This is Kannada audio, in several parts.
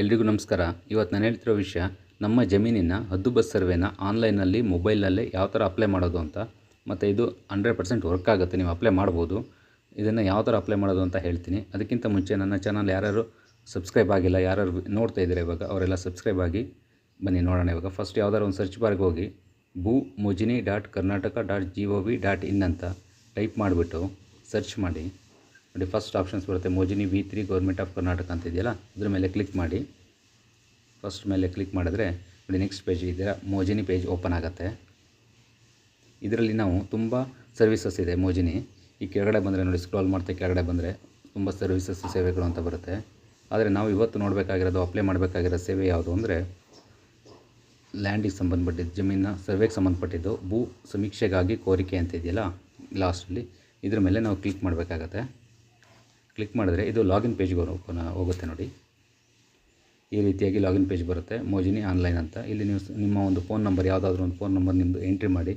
ಎಲ್ರಿಗೂ ನಮಸ್ಕಾರ. ಇವತ್ತು ನಾನು ಹೇಳ್ತಿರೋ ವಿಷಯ, ನಮ್ಮ ಜಮೀನಿನ ಹದ್ದುಬಸ್ ಸರ್ವೇನ ಆನ್ಲೈನಲ್ಲಿ ಮೊಬೈಲ್ನಲ್ಲೇ ಯಾವ ಥರ ಅಪ್ಲೈ ಮಾಡೋದು ಅಂತ. ಮತ್ತು ಇದು ಹಂಡ್ರೆಡ್ ಪರ್ಸೆಂಟ್ ವರ್ಕ್ ಆಗುತ್ತೆ, ನೀವು ಅಪ್ಲೈ ಮಾಡ್ಬೋದು. ಇದನ್ನು ಯಾವ ಥರ ಅಪ್ಲೈ ಮಾಡೋದು ಅಂತ ಹೇಳ್ತೀನಿ. ಅದಕ್ಕಿಂತ ಮುಂಚೆ ನನ್ನ ಚಾನಲ್ ಯಾರ್ಯಾರು ಸಬ್ಸ್ಕ್ರೈಬ್ ಆಗಿಲ್ಲ, ಯಾರ್ಯಾರು ನೋಡ್ತಾ ಇದ್ದಾರೆ ಇವಾಗ, ಅವರೆಲ್ಲ ಸಬ್ಸ್ಕ್ರೈಬ್ ಆಗಿ ಬನ್ನಿ ನೋಡೋಣ ಇವಾಗ. ಫಸ್ಟ್ ಯಾವ್ದಾದ್ರು ಒಂದು ಸರ್ಚ್ ಬಾರ್ಗೆ ಹೋಗಿ Bhoomojini dot Karnataka dot G O V dot in ಅಂತ ಟೈಪ್ ಮಾಡಿಬಿಟ್ಟು ಸರ್ಚ್ ಮಾಡಿ. ನೋಡಿ ಫಸ್ಟ್ ಆಪ್ಷನ್ಸ್ ಬರುತ್ತೆ. Mojini V three government of Karnataka ಅಂತ ಇದೆಯಲ್ಲ, ಅದ್ರ ಮೇಲೆ ಕ್ಲಿಕ್ ಮಾಡಿ. ಫಸ್ಟ್ ಮೇಲೆ ಕ್ಲಿಕ್ ಮಾಡಿದ್ರೆ, ನೋಡಿ ನೆಕ್ಸ್ಟ್ ಪೇಜ್ ಇದರ ಮೋಜಿನಿ ಪೇಜ್ ಓಪನ್ ಆಗುತ್ತೆ. ಇದರಲ್ಲಿ ನಾವು ತುಂಬ ಸರ್ವಿಸಸ್ ಇದೆ ಮೋಜಿನಿ. ಈ ಕೆಳಗಡೆ ಬಂದರೆ ನೋಡಿ ಸ್ಕ್ರಾಲ್ ಮಾಡ್ತಾ ಕೆಳಗಡೆ ಬಂದರೆ ತುಂಬ ಸರ್ವಿಸಸ್ ಸೇವೆಗಳು ಅಂತ ಬರುತ್ತೆ. ಆದರೆ ನಾವು ಇವತ್ತು ನೋಡಬೇಕಾಗಿರೋದು ಅಪ್ಲೈ ಮಾಡಬೇಕಾಗಿರೋ ಸೇವೆ ಯಾವುದು ಅಂದರೆ ಲ್ಯಾಂಡಿಗೆ ಸಂಬಂಧಪಟ್ಟಿದ್ದು, ಜಮೀನ ಸರ್ವೆಗೆ ಸಂಬಂಧಪಟ್ಟಿದ್ದು, ಭೂ ಸಮೀಕ್ಷೆಗಾಗಿ ಕೋರಿಕೆ ಅಂತ ಇದೆಯಲ್ಲ ಲಾಸ್ಟಲ್ಲಿ ಇದರ ಮೇಲೆ ನಾವು ಕ್ಲಿಕ್ ಮಾಡಬೇಕಾಗತ್ತೆ. ಕ್ಲಿಕ್ ಮಾಡಿದ್ರೆ ಇದು ಲಾಗಿನ್ ಪೇಜ್ಗೆ ಹೋಗುತ್ತೆ ನೋಡಿ. ಈ ರೀತಿಯಾಗಿ ಲಾಗಿನ್ ಪೇಜ್ ಬರುತ್ತೆ. ಮೋಜಿನಿ ಆನ್ಲೈನ್ ಅಂತ. ಇಲ್ಲಿ ನೀವು ನಿಮ್ಮ ಒಂದು ಫೋನ್ ನಂಬರ್, ಯಾವುದಾದ್ರೂ ಒಂದು ಫೋನ್ ನಂಬರ್ ನಿಮ್ಮದು ಎಂಟ್ರಿ ಮಾಡಿ.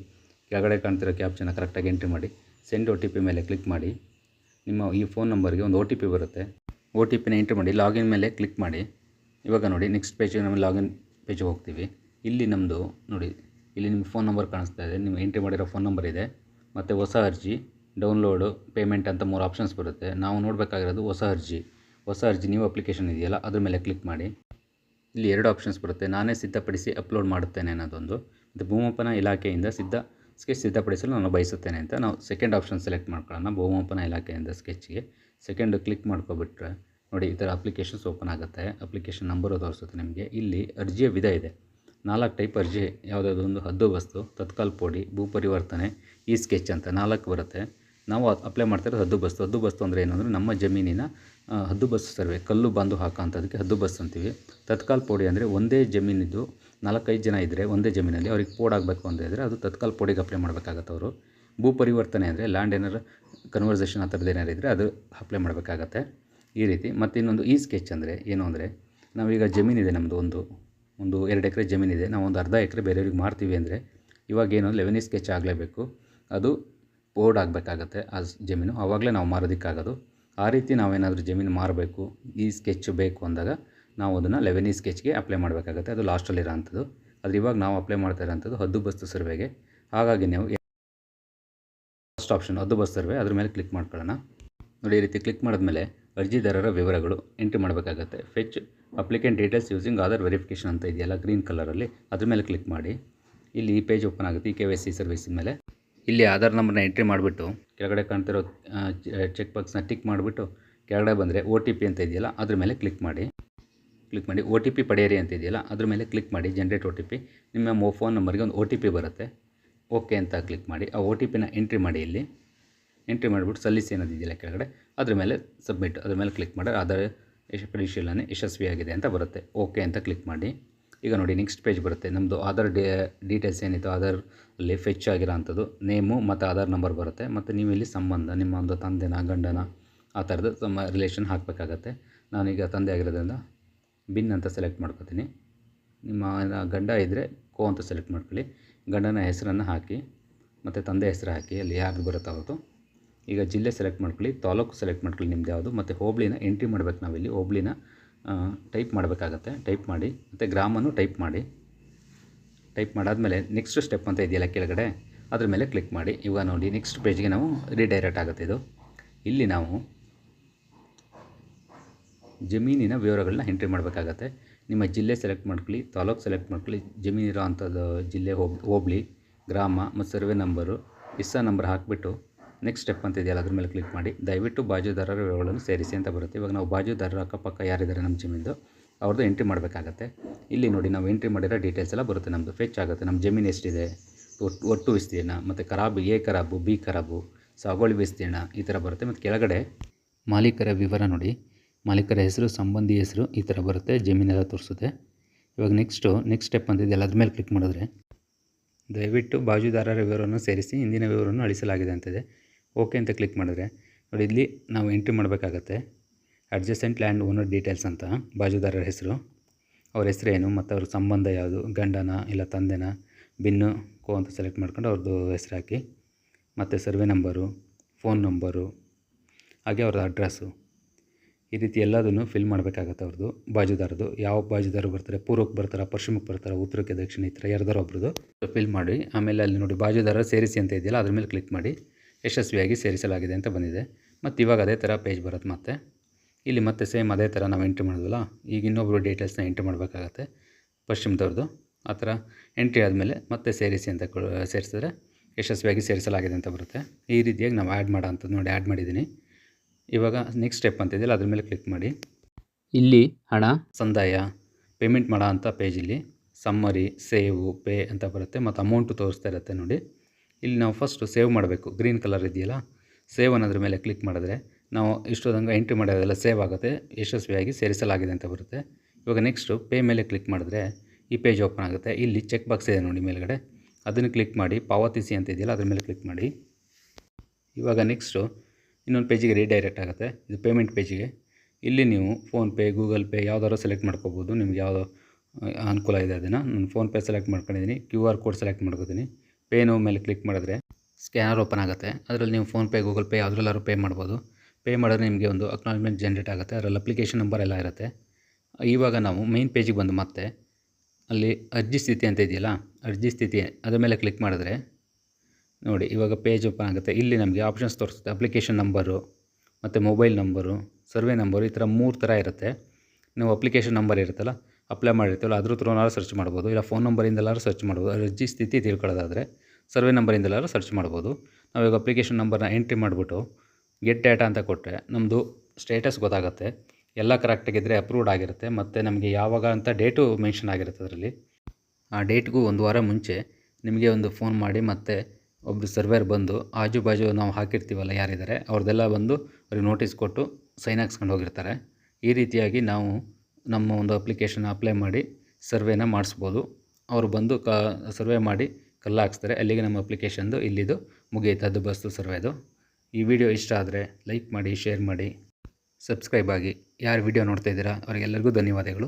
ಕೆಳಗಡೆ ಕಾಣ್ತಿರೋ ಕ್ಯಾಪ್ಚನ್ನ ಕರೆಕ್ಟಾಗಿ ಎಂಟ್ರಿ ಮಾಡಿ. ಸೆಂಡ್ ಒ ಮೇಲೆ ಕ್ಲಿಕ್ ಮಾಡಿ. ನಿಮ್ಮ ಈ ಫೋನ್ ನಂಬರ್ಗೆ ಒಂದು ಒ ಬರುತ್ತೆ. ಒ ಟಿ ಪಿನ ಎಂಟ್ರಿ ಮಾಡಿ. ಲಾಗಿನ್ ಮೇಲೆ ಕ್ಲಿಕ್ ಮಾಡಿ. ಇವಾಗ ನೋಡಿ ನೆಕ್ಸ್ಟ್ ಪೇಜಿಗೆ ನಮ್ಮ ಲಾಗಿನ್ ಪೇಜಿಗೆ ಹೋಗ್ತೀವಿ. ಇಲ್ಲಿ ನಮ್ಮದು ನೋಡಿ, ಇಲ್ಲಿ ನಿಮ್ಮ ಫೋನ್ ನಂಬರ್ ಕಾಣಿಸ್ತಾ ಇದೆ. ನೀವು ಎಂಟ್ರಿ ಮಾಡಿರೋ ಫೋನ್ ನಂಬರ್ ಇದೆ. ಮತ್ತು ಹೊಸ ಅರ್ಜಿ. ಡೌನ್ಲೋಡು, ಪೇಮೆಂಟ್ ಅಂತ ಮೂರು ಆಪ್ಷನ್ಸ್ ಬರುತ್ತೆ. ನಾವು ನೋಡಬೇಕಾಗಿರೋದು ಹೊಸ ಅರ್ಜಿ. ಹೊಸ ಅರ್ಜಿ ನ್ಯೂ ಅಪ್ಲಿಕೇಶನ್ ಇದೆಯಲ್ಲ, ಅದ್ರ ಮೇಲೆ ಕ್ಲಿಕ್ ಮಾಡಿ. ಇಲ್ಲಿ ಎರಡು ಆಪ್ಷನ್ಸ್ ಬರುತ್ತೆ. ನಾನೇ ಸಿದ್ಧಪಡಿಸಿ ಅಪ್ಲೋಡ್ ಮಾಡುತ್ತೇನೆ ಅನ್ನೋದೊಂದು. ಮತ್ತು ಭೂಮಾಪನ ಇಲಾಖೆಯಿಂದ ಸಿದ್ಧ ಸ್ಕೆಚ್ ಸಿದ್ಧಪಡಿಸಲು ನಾನು ಬಯಸುತ್ತೇನೆ ಅಂತ ನಾವು ಸೆಕೆಂಡ್ ಆಪ್ಷನ್ ಸೆಲೆಕ್ಟ್ ಮಾಡ್ಕೊಳ್ಳೋಣ. ಭೂಮಾಪನ ಇಲಾಖೆಯಿಂದ ಸ್ಕೆಚ್ಗೆ ಸೆಕೆಂಡ್ ಕ್ಲಿಕ್ ಮಾಡ್ಕೊಬಿಟ್ರೆ, ನೋಡಿ ಈ ಥರ ಅಪ್ಲಿಕೇಶನ್ಸ್ ಓಪನ್ ಆಗುತ್ತೆ. ಅಪ್ಲಿಕೇಶನ್ ನಂಬರು ತೋರಿಸುತ್ತೆ ನಿಮಗೆ. ಇಲ್ಲಿ ಅರ್ಜಿಯ ವಿಧ ಇದೆ. ನಾಲ್ಕು ಟೈಪ್ ಅರ್ಜಿ, ಯಾವುದಾದ್ರು ಒಂದು ಹದ್ದುಬಸ್ತು ತತ್ಕಾಲ್ ಪೋಡಿ, ಭೂ ಪರಿವರ್ತನೆ, ಈ ಸ್ಕೆಚ್ ಅಂತ ನಾಲ್ಕು ಬರುತ್ತೆ. ನಾವು ಅಪ್ಲೈ ಮಾಡ್ತಿರೋದು ಹದ್ದುಬಸ್ತು ಹದ್ದುಬಸ್ತು ಅಂದರೆ ಏನು ಅಂದರೆ ನಮ್ಮ ಜಮೀನಿನ ಹದ್ದು ಹದ್ದುಬಸ್ತು ಸರ್ವೆ, ಕಲ್ಲು ಬಂದು ಹಾಕೋಂಥದ್ದಕ್ಕೆ ಹದ್ದುಬಸ್ತು ಅಂತೀವಿ. ತತ್ಕಾಲ್ ಪೋಡಿ ಅಂದರೆ ಒಂದೇ ಜಮೀನಿದ್ದು ನಾಲ್ಕೈದು ಜನ ಇದ್ದರೆ ಒಂದೇ ಜಮೀನಲ್ಲಿ ಅವ್ರಿಗೆ ಪೋಡ್ ಆಗಬೇಕು ಅಂತ ಇದ್ದರೆ ಅದು ತತ್ಕಾಲ್ ಪೋಡಿಗೆ ಅಪ್ಲೈ ಮಾಡಬೇಕಾಗತ್ತೆ ಅವರು. ಭೂ ಪರಿವರ್ತನೆ ಅಂದರೆ ಲ್ಯಾಂಡ್ ಏನಾರು ಕನ್ವರ್ಸೇಷನ್ ಆ ಥರದ್ದು ಏನಾರು ಇದ್ದರೆ ಅದು ಅಪ್ಲೈ ಮಾಡಬೇಕಾಗತ್ತೆ. ಈ ರೀತಿ ಮತ್ತು ಇನ್ನೊಂದು ಈ ಸ್ಕೆಚ್ ಅಂದರೆ ಏನು ಅಂದರೆ ನಾವೀಗ ಜಮೀನಿದೆ ನಮ್ಮದು ಒಂದು ಒಂದು ಎರಡು ಎಕರೆ ಜಮೀನಿದೆ ನಾವು ಒಂದು ಅರ್ಧ ಎಕರೆ ಬೇರೆಯವ್ರಿಗೆ ಮಾರ್ತೀವಿ ಅಂದರೆ ಇವಾಗ ಏನು ಲೆವೆನಿ ಸ್ಕೆಚ್ ಆಗಲೇಬೇಕು. ಅದು ಬೋರ್ಡ್ ಆಗಬೇಕಾಗತ್ತೆ ಆ ಜಮೀನು. ಆವಾಗಲೇ ನಾವು ಮಾರೋದಕ್ಕಾಗೋದು. ಆ ರೀತಿ ನಾವೇನಾದರೂ ಜಮೀನು ಮಾರಬೇಕು, ಈ ಸ್ಕೆಚ್ ಬೇಕು ಅಂದಾಗ ನಾವು ಅದನ್ನು ಲೆವೆನಿ ಸ್ಕೆಚ್ಗೆ ಅಪ್ಲೈ ಮಾಡಬೇಕಾಗತ್ತೆ. ಅದು ಲಾಸ್ಟಲ್ಲಿರೋ ಅಂಥದ್ದು ಆದರೆ ಇವಾಗ ನಾವು ಅಪ್ಲೈ ಮಾಡ್ತಾ ಇರೋಂಥದ್ದು ಹದ್ದುಬಸ್ತು ಸರ್ವೆಗೆ. ಹಾಗಾಗಿ ನೀವು ಫಸ್ಟ್ ಆಪ್ಷನ್ ಹದ್ದು ಬಸ್ ಸರ್ವೆ, ಅದ್ರ ಮೇಲೆ ಕ್ಲಿಕ್ ಮಾಡ್ಕೊಳ್ಳೋಣ. ನೋಡಿ, ಈ ರೀತಿ ಕ್ಲಿಕ್ ಮಾಡಿದ್ಮೇಲೆ ಅರ್ಜಿದಾರರ ವಿವರಗಳು ಎಂಟ್ರಿ ಮಾಡಬೇಕಾಗತ್ತೆ. Fetch applicant details using Aadhaar verification ಅಂತ ಇದೆಯಲ್ಲ ಗ್ರೀನ್ ಕಲರಲ್ಲಿ ಅದ್ರ ಮೇಲೆ ಕ್ಲಿಕ್ ಮಾಡಿ. ಇಲ್ಲಿ ಈ ಪೇಜ್ ಓಪನ್ ಆಗುತ್ತೆ, ಈ ಕೆ ವೈ ಸಿ ಸರ್ವಿಸ್ ಮೇಲೆ. ಇಲ್ಲಿ ಆಧಾರ್ ನಂಬರ್ನ ಎಂಟ್ರಿ ಮಾಡಿಬಿಟ್ಟು ಕೆಳಗಡೆ ಕಾಣ್ತಿರೋ ಚೆಕ್ ಬಾಕ್ಸ್ನ ಟಿಕ್ ಮಾಡಿಬಿಟ್ಟು ಕೆಳಗಡೆ ಬಂದರೆ ಒ ಟಿ ಪಿ ಅಂತ ಇದೆಯಲ್ಲ, ಅದ್ರ ಮೇಲೆ ಕ್ಲಿಕ್ ಮಾಡಿ. ಕ್ಲಿಕ್ ಮಾಡಿ ಒ ಟಿ ಪಿ ಪಡೆಯಿರಿ ಅಂತ ಇದೆಯಲ್ಲ, ಅದ್ರ ಮೇಲೆ ಕ್ಲಿಕ್ ಮಾಡಿ ಜನ್ರೇಟ್ ಒ ಟಿ ಪಿ ನಿಮ್ಮ ಮೊ ಫೋನ್ ನಂಬರ್ಗೆ ಒಂದು ಒ ಟಿ ಪಿ ಬರುತ್ತೆ. ಓಕೆ ಅಂತ ಕ್ಲಿಕ್ ಮಾಡಿ, ಆ ಒ ಟಿ ಪಿನ ಎಂಟ್ರಿ ಮಾಡಿ ಇಲ್ಲಿ. ಎಂಟ್ರಿ ಮಾಡಿಬಿಟ್ಟು ಸಲ್ಲಿಸಿ ಅನ್ನೋದಿದೆಯಲ್ಲ ಕೆಳಗಡೆ, ಅದ್ರ ಮೇಲೆ ಸಬ್ಮಿಟ್ ಅದ್ರ ಮೇಲೆ ಕ್ಲಿಕ್ ಮಾಡಿ ಯಶ ಪರಿಶೀಲನೆ ಯಶಸ್ವಿಯಾಗಿದೆ ಅಂತ ಬರುತ್ತೆ. ಓಕೆ ಅಂತ ಕ್ಲಿಕ್ ಮಾಡಿ. ಈಗ ನೋಡಿ ನೆಕ್ಸ್ಟ್ ಪೇಜ್ ಬರುತ್ತೆ. ನಮ್ಮದು ಆಧಾರ್ ಡೇ ಡೀಟೇಲ್ಸ್ ಏನಿತ್ತು ಆಧಾರಲ್ಲಿ ಫೆಚ್ ಆಗಿರೋಂಥದ್ದು ನೇಮು ಮತ್ತು ಆಧಾರ್ ನಂಬರ್ ಬರುತ್ತೆ. ಮತ್ತು ನೀವು ಇಲ್ಲಿ ಸಂಬಂಧ, ನಿಮ್ಮ ಒಂದು ತಂದೆನ, ಗಂಡನ, ಆ ಥರದ್ದು ಸಮ ರಿಲೇಷನ್ ಹಾಕಬೇಕಾಗತ್ತೆ. ನಾನೀಗ ತಂದೆ ಆಗಿರೋದ್ರಿಂದ ಬಿನ್ ಅಂತ ಸೆಲೆಕ್ಟ್ ಮಾಡ್ಕೊತೀನಿ. ನಿಮ್ಮ ಗಂಡ ಇದ್ದರೆ ಕೋ ಅಂತ ಸೆಲೆಕ್ಟ್ ಮಾಡ್ಕೊಳ್ಳಿ. ಗಂಡನ ಹೆಸರನ್ನು ಹಾಕಿ, ಮತ್ತು ತಂದೆ ಹೆಸರು ಹಾಕಿ, ಅಲ್ಲಿ ಯಾರು ಬರುತ್ತೆ ಅವತ್ತು. ಈಗ ಜಿಲ್ಲೆ ಸೆಲೆಕ್ಟ್ ಮಾಡ್ಕೊಳ್ಳಿ, ತಾಲೂಕು ಸೆಲೆಕ್ಟ್ ಮಾಡ್ಕೊಳ್ಳಿ ನಿಮ್ದು ಯಾವುದು, ಮತ್ತು ಹೋಬಳಿನ ಎಂಟ್ರಿ ಮಾಡ್ಬೇಕು ನಾವಿಲ್ಲಿ. ಹೋಬಳಿನ ಟೈಪ್ ಮಾಡಬೇಕಾಗತ್ತೆ. ಟೈಪ್ ಮಾಡಿ, ಮತ್ತು ಗ್ರಾಮನ್ನು ಟೈಪ್ ಮಾಡಿ. ಟೈಪ್ ಮಾಡಾದಮೇಲೆ ನೆಕ್ಸ್ಟ್ ಸ್ಟೆಪ್ ಅಂತ ಇದೆಯಲ್ಲ ಕೆಳಗಡೆ, ಅದ್ರ ಮೇಲೆ ಕ್ಲಿಕ್ ಮಾಡಿ. ಇವಾಗ ನೋಡಿ ನೆಕ್ಸ್ಟ್ ಪೇಜ್ಗೆ ನಾವು ರೀಡೈರೆಕ್ಟ್ ಆಗುತ್ತೆ ಇದು. ಇಲ್ಲಿ ನಾವು ಜಮೀನಿನ ವಿವರಗಳನ್ನ ಎಂಟ್ರಿ ಮಾಡಬೇಕಾಗತ್ತೆ. ನಿಮ್ಮ ಜಿಲ್ಲೆ ಸೆಲೆಕ್ಟ್ ಮಾಡ್ಕೊಳ್ಳಿ, ತಾಲೂಕು ಸೆಲೆಕ್ಟ್ ಮಾಡ್ಕೊಳ್ಳಿ. ಜಮೀನಿರೋ ಅಂಥದ್ದು ಜಿಲ್ಲೆ ಹೋಬ್, ಹೋಬಳಿ, ಗ್ರಾಮ, ಮತ್ತು ಸರ್ವೆ ನಂಬರು ಇಸ್ಸಾ ನಂಬರ್ ಹಾಕಿಬಿಟ್ಟು ನೆಕ್ಸ್ಟ್ ಸ್ಟೆಪ್ ಅಂತ ಇದೆಯಲ್ಲ, ಅದ್ರ ಮೇಲೆ ಕ್ಲಿಕ್ ಮಾಡಿ. ದಯವಿಟ್ಟು ಬಾಜುದಾರರ ವಿವರಗಳನ್ನು ಸೇರಿಸಿ ಅಂತ ಬರುತ್ತೆ. ಇವಾಗ ನಾವು ಬಾಜುದಾರರ ಅಕ್ಕಪಕ್ಕ ಯಾರಿದ್ದಾರೆ ನಮ್ಮ ಜಮೀನ್ದು ಅವ್ರದ್ದು ಎಂಟ್ರಿ ಮಾಡಬೇಕಾಗತ್ತೆ. ಇಲ್ಲಿ ನೋಡಿ, ನಾವು ಎಂಟ್ರಿ ಮಾಡಿರೋ ಡೀಟೇಲ್ಸ್ ಎಲ್ಲ ಬರುತ್ತೆ ನಮ್ಮದು ಫೆಚ್ ಆಗುತ್ತೆ. ನಮ್ಮ ಜಮೀನು ಎಷ್ಟಿದೆ? ಒಟ್ಟು ಒಟ್ಟು ವಿಸ್ತೀರ್ಣ, ಮತ್ತು ಖರಾಬು ಎ ಖರಾಬು ಬಿ ಖರಾಬು ಸಾಗುವಳಿ ವಿಸ್ತೀರ್ಣ ಈ ಥರ ಬರುತ್ತೆ. ಮತ್ತು ಕೆಳಗಡೆ ಮಾಲೀಕರ ವಿವರ ನೋಡಿ. ಮಾಲೀಕರ ಹೆಸರು, ಸಂಬಂಧಿ ಹೆಸರು ಈ ಥರ ಬರುತ್ತೆ. ಜಮೀನೆಲ್ಲ ತೋರಿಸುತ್ತೆ. ಇವಾಗ ನೆಕ್ಸ್ಟು ನೆಕ್ಸ್ಟ್ ಸ್ಟೆಪ್ ಅಂತ ಇದೆಯಲ್ಲ, ಅದ್ರ ಮೇಲೆ ಕ್ಲಿಕ್ ಮಾಡಿದ್ರೆ ದಯವಿಟ್ಟು ಬಾಜುದಾರರ ವಿವರವನ್ನು ಸೇರಿಸಿ, ಹಿಂದಿನ ವಿವರವನ್ನು ಅಳಿಸಲಾಗಿದೆ ಅಂತಿದೆ ಓಕೆ ಅಂತ ಕ್ಲಿಕ್ ಮಾಡಿದ್ರೆ ನೋಡಿ ಇಲ್ಲಿ ನಾವು ಎಂಟ್ರಿ ಮಾಡಬೇಕಾಗತ್ತೆ. ಅಡ್ಜಸೆಂಟ್ ಲ್ಯಾಂಡ್ ಓನರ್ ಡೀಟೇಲ್ಸ್ ಅಂತ ಬಾಜುದಾರರ ಹೆಸರು, ಅವ್ರ ಏನು, ಮತ್ತು ಅವ್ರ ಸಂಬಂಧ ಯಾವುದು, ಗಂಡನ ಇಲ್ಲ ತಂದೆನ, ಬಿನ್ನು, ಕೋ ಅಂತ ಸೆಲೆಕ್ಟ್ ಮಾಡ್ಕೊಂಡು ಅವ್ರದ್ದು ಹೆಸರು ಹಾಕಿ, ಮತ್ತು ಸರ್ವೆ ನಂಬರು, ಫೋನ್ ನಂಬರು, ಹಾಗೆ ಅವ್ರದ್ದು ಅಡ್ರೆಸ್ಸು. ಈ ರೀತಿ ಎಲ್ಲದನ್ನು ಫಿಲ್ ಮಾಡಬೇಕಾಗತ್ತೆ ಅವ್ರದ್ದು ಬಾಜುದಾರದು ಯಾವ ಬಾಜುದಾರು ಬರ್ತಾರೆ, ಪೂರ್ವಕ್ಕೆ ಬರ್ತಾರೆ, ಪಶ್ಚಿಮಕ್ಕೆ ಬರ್ತಾರೆ, ಉತ್ತರಕ್ಕೆ, ದಕ್ಷಿಣ ಈ ಥರ ಯಾರ್ದಾರು ಒಬ್ರದ್ದು ಫಿಲ್ ಮಾಡಿ, ಆಮೇಲೆ ಅಲ್ಲಿ ನೋಡಿ ಬಾಜುದಾರ ಸೇರಿಸಿ ಅಂತ ಇದೆಯಲ್ಲ, ಅದ್ರ ಮೇಲೆ ಕ್ಲಿಕ್ ಮಾಡಿ. ಯಶಸ್ವಿಯಾಗಿ ಸೇರಿಸಲಾಗಿದೆ ಅಂತ ಬಂದಿದೆ. ಮತ್ತು ಇವಾಗ ಅದೇ ಥರ ಪೇಜ್ ಬರುತ್ತೆ ಮತ್ತೆ. ಇಲ್ಲಿ ಮತ್ತೆ ಸೇಮ್ ಅದೇ ಥರ ನಾವು ಎಂಟ್ರಿ ಮಾಡಿದ್ವಲ್ಲ ಈಗ ಇನ್ನೊಬ್ಬರು ಡೀಟೇಲ್ಸ್ನ ಎಂಟ್ರಿ ಮಾಡಬೇಕಾಗತ್ತೆ. ಪಶ್ಚಿಮದವ್ರದ್ದು ಆ ಥರ ಎಂಟ್ರಿ ಆದಮೇಲೆ ಮತ್ತೆ ಸೇರಿಸಿ ಅಂತ ಕೊ ಸೇರಿಸಿದ್ರೆ ಯಶಸ್ವಿಯಾಗಿ ಸೇರಿಸಲಾಗಿದೆ ಅಂತ ಬರುತ್ತೆ. ಈ ರೀತಿಯಾಗಿ ನಾವು ಆ್ಯಡ್ ಮಾಡೋ ಅಂಥದ್ದು ನೋಡಿ ಆ್ಯಡ್ ಮಾಡಿದ್ದೀನಿ ಇವಾಗ ನೆಕ್ಸ್ಟ್ ಸ್ಟೆಪ್ ಅಂತ ಇದೆಯಲ್ಲ ಅದ್ರ ಮೇಲೆ ಕ್ಲಿಕ್ ಮಾಡಿ. ಇಲ್ಲಿ ಹಣ. ಸಂದಾಯ ಪೇಮೆಂಟ್ ಮಾಡೋ ಅಂಥ ಪೇಜಲ್ಲಿ ಸಮ್ಮರಿ ಸೇವು ಪೇ ಅಂತ ಬರುತ್ತೆ. ಮತ್ತು ಅಮೌಂಟು ತೋರಿಸ್ತಾ ಇರುತ್ತೆ ನೋಡಿ. ಇಲ್ಲಿ ನಾವು ಫಸ್ಟು ಸೇವ್ ಮಾಡಬೇಕು. ಗ್ರೀನ್ ಕಲರ್ ಇದೆಯಲ್ಲ? ಸೇವ್ ಅನ್ನೋದ್ರ ಮೇಲೆ ಕ್ಲಿಕ್ ಮಾಡಿದ್ರೆ ನಾವು ಇಷ್ಟೊಂದಂಗೆ ಎಂಟ್ರಿ ಮಾಡೋದೆಲ್ಲ ಸೇವ್ ಆಗುತ್ತೆ. ಯಶಸ್ವಿಯಾಗಿ ಸೇರಿಸಲಾಗಿದೆ ಅಂತ ಬರುತ್ತೆ. ಇವಾಗ ನೆಕ್ಸ್ಟು ಪೇ ಮೇಲೆ ಕ್ಲಿಕ್ ಮಾಡಿದ್ರೆ ಈ ಪೇಜ್ ಓಪನ್ ಆಗುತ್ತೆ. ಇಲ್ಲಿ ಚೆಕ್ ಬಾಕ್ಸ್ ಇದೆ ನೋಡಿ ಮೇಲ್ಗಡೆ. ಅದನ್ನು ಕ್ಲಿಕ್ ಮಾಡಿ, ಪಾವತಿಸಿ ಅಂತ ಇದೆಯಲ್ಲ, ಅದ್ರ ಮೇಲೆ ಕ್ಲಿಕ್ ಮಾಡಿ. ಇವಾಗ ನೆಕ್ಸ್ಟು ಇನ್ನೊಂದು ಪೇಜಿಗೆ ರೀಡೈರೆಕ್ಟ್ ಆಗುತ್ತೆ. ಇದು ಪೇಮೆಂಟ್ ಪೇಜಿಗೆ ಇಲ್ಲಿ ನೀವು ಫೋನ್ಪೇ ಗೂಗಲ್ ಪೇ ಯಾವ್ದಾದ್ರು ಸೆಲೆಕ್ಟ್ ಮಾಡ್ಕೋಬೋದು. ನಿಮ್ಗೆ ಯಾವುದೋ ಅನುಕೂಲ ಇದೆ ಅದನ್ನು. ನಾನು ಫೋನ್ಪೇ ಸೆಲೆಕ್ಟ್ ಮಾಡ್ಕೊಂಡಿದ್ದೀನಿ ಕ್ಯೂ ಆರ್ ಕೋಡ್ ಸೆಲೆಕ್ಟ್ ಮಾಡ್ಕೋತೀನಿ. ಪೇನು ಮೇಲೆ ಕ್ಲಿಕ್ ಮಾಡಿದ್ರೆ ಸ್ಕ್ಯಾನರ್ ಓಪನ್ ಆಗುತ್ತೆ. ಅದರಲ್ಲಿ ನೀವು ಫೋನ್ಪೇ ಗೂಗಲ್ ಪೇ ಅದರಲ್ಲಾದ್ರೂ ಪೇ ಮಾಡ್ಬೋದು. ಪೇ ಮಾಡಿದ್ರೆ ನಿಮಗೆ ಒಂದು ಅಕ್ನಾಲಜ್ಮೆಂಟ್ ಜನ್ರೇಟ್ ಆಗುತ್ತೆ. ಅದರಲ್ಲಿ ಅಪ್ಲಿಕೇಶನ್ ನಂಬರ್ ಎಲ್ಲ ಇರುತ್ತೆ. ಇವಾಗ ನಾವು ಮೈನ್ ಪೇಜಿಗೆ ಬಂದು ಮತ್ತೆ ಅಲ್ಲಿ ಅರ್ಜಿ ಸ್ಥಿತಿ ಅಂತ ಇದೆಯಲ್ಲ, ಅರ್ಜಿ ಸ್ಥಿತಿ ಅದರ ಮೇಲೆ ಕ್ಲಿಕ್ ಮಾಡಿದ್ರೆ ನೋಡಿ ಇವಾಗ ಪೇಜ್ ಓಪನ್ ಆಗುತ್ತೆ. ಇಲ್ಲಿ ನಮಗೆ ಆಪ್ಷನ್ಸ್ ತೋರಿಸುತ್ತೆ. ಅಪ್ಲಿಕೇಶನ್ ನಂಬರು ಮತ್ತು ಮೊಬೈಲ್ ನಂಬರು ಸರ್ವೆ ನಂಬರು ಈ ಥರ ಮೂರು ಥರ ಇರುತ್ತೆ. ನೀವು ಅಪ್ಲಿಕೇಶನ್ ನಂಬರ್ ಇರುತ್ತಲ್ಲ ಅಪ್ಲೈ ಮಾಡಿರ್ತೀವಲ್ಲ, ಅದ್ರ ಥ್ರೂನಾದ್ರು ಸರ್ಚ್ ಮಾಡ್ಬೋದು. ಇಲ್ಲ ಫೋನ್ ನಂಬರಿಂದಲಾದ್ರು ಸರ್ಚ್ ಮಾಡ್ಬೋದು. ಅರ್ಜಿ ಸ್ಥಿತಿ ತಿಳ್ಕೊಳ್ಳೋದಾದರೆ ಸರ್ವೆ ನಂಬರಿಂದಲಾದ್ರು ಸರ್ಚ್ ಮಾಡ್ಬೋದು. ನಾವೀಗ ಅಪ್ಲಿಕೇಶನ್ ನಂಬರ್ನ ಎಂಟ್ರಿ ಮಾಡಿಬಿಟ್ಟು ಗೆಟ್ ಡೇಟಾ ಅಂತ ಕೊಟ್ಟರೆ ನಮ್ಮದು ಸ್ಟೇಟಸ್ ಗೊತ್ತಾಗುತ್ತೆ. ಎಲ್ಲ ಕರೆಕ್ಟಾಗಿದ್ದರೆ ಅಪ್ರೂವ್ಡ್ ಆಗಿರುತ್ತೆ. ಮತ್ತು ನಮಗೆ ಯಾವಾಗ ಅಂತ ಡೇಟು ಮೆನ್ಷನ್ ಆಗಿರುತ್ತೆ ಅದರಲ್ಲಿ. ಆ ಡೇಟ್ಗೂ ಒಂದು ವಾರ ಮುಂಚೆ ನಿಮಗೆ ಒಂದು ಫೋನ್ ಮಾಡಿ, ಮತ್ತು ಒಬ್ಬರು ಸರ್ವೇರ್ ಬಂದು ಆಜು ಬಾಜು ನಾವು ಹಾಕಿರ್ತೀವಲ್ಲ ಯಾರಿದ್ದಾರೆ ಅವ್ರದ್ದೆಲ್ಲ ಬಂದು ಅವ್ರಿಗೆ ನೋಟಿಸ್ ಕೊಟ್ಟು ಸೈನ್ ಹಾಕ್ಸ್ಕೊಂಡು ಹೋಗಿರ್ತಾರೆ. ಈ ರೀತಿಯಾಗಿ ನಾವು ನಮ್ಮ ಒಂದು ಅಪ್ಲಿಕೇಶನ್ ಅಪ್ಲೈ ಮಾಡಿ ಸರ್ವೇನ ಮಾಡಿಸ್ಬೋದು. ಅವರು ಬಂದು ಕ ಸರ್ವೆ ಮಾಡಿ ಕಲ್ಲು ಹಾಕ್ಸ್ತಾರೆ. ಅಲ್ಲಿಗೆ ನಮ್ಮ ಅಪ್ಲಿಕೇಶನ್ದು ಇಲ್ಲಿದು ಮುಗಿಯುತ್ತೆ. ಅದು ಬಸ್ಸು ಸರ್ವೇದು ಈ ವಿಡಿಯೋ ಇಷ್ಟ ಆದರೆ ಲೈಕ್ ಮಾಡಿ ಶೇರ್ ಮಾಡಿ ಸಬ್ಸ್ಕ್ರೈಬ್ ಆಗಿ. ಯಾರು ವಿಡಿಯೋ ನೋಡ್ತಾ ಇದ್ದೀರಾ ಅವರಿಗೆಲ್ಲರಿಗೂ ಧನ್ಯವಾದಗಳು.